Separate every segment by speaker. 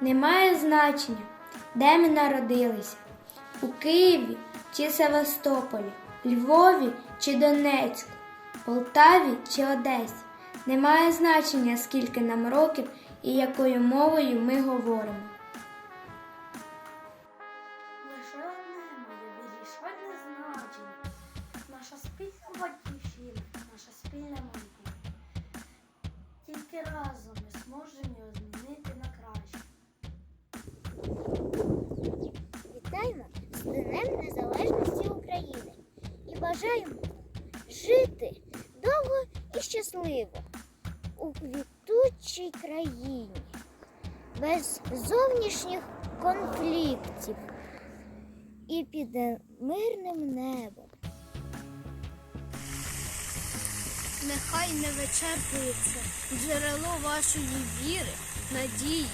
Speaker 1: Немає значення, де ми народилися у Києві чи Севастополі, Львові чи Донецьку, Полтаві чи Одесі. Немає значення, скільки нам років і якою мовою ми говоримо.
Speaker 2: Вітаємо з Днем Незалежності України і бажаємо жити довго і щасливо у квітучій країні, без зовнішніх конфліктів і під мирним небом.
Speaker 3: Нехай не вичерпується джерело вашої віри, надії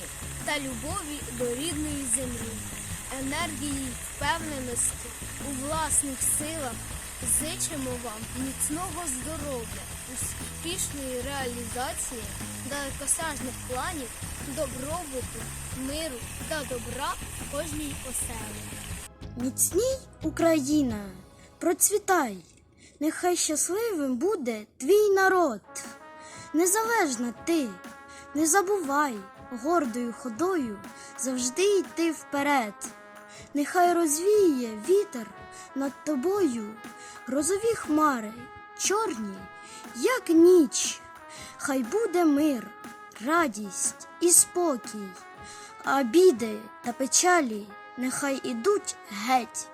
Speaker 3: та любові до рідної землі, енергії впевненості у власних силах. Зичимо вам міцного здоров'я, успішної реалізації далекосяжних планів, добробуту, миру та добра кожній оселі.
Speaker 4: Міцній Україна, процвітай, нехай щасливим буде твій народ. Незалежна ти, не забувай гордою ходою завжди йти вперед. Нехай розвіє вітер над тобою розові хмари, чорні, як ніч. Хай буде мир, радість і спокій, а біди та печалі нехай ідуть геть.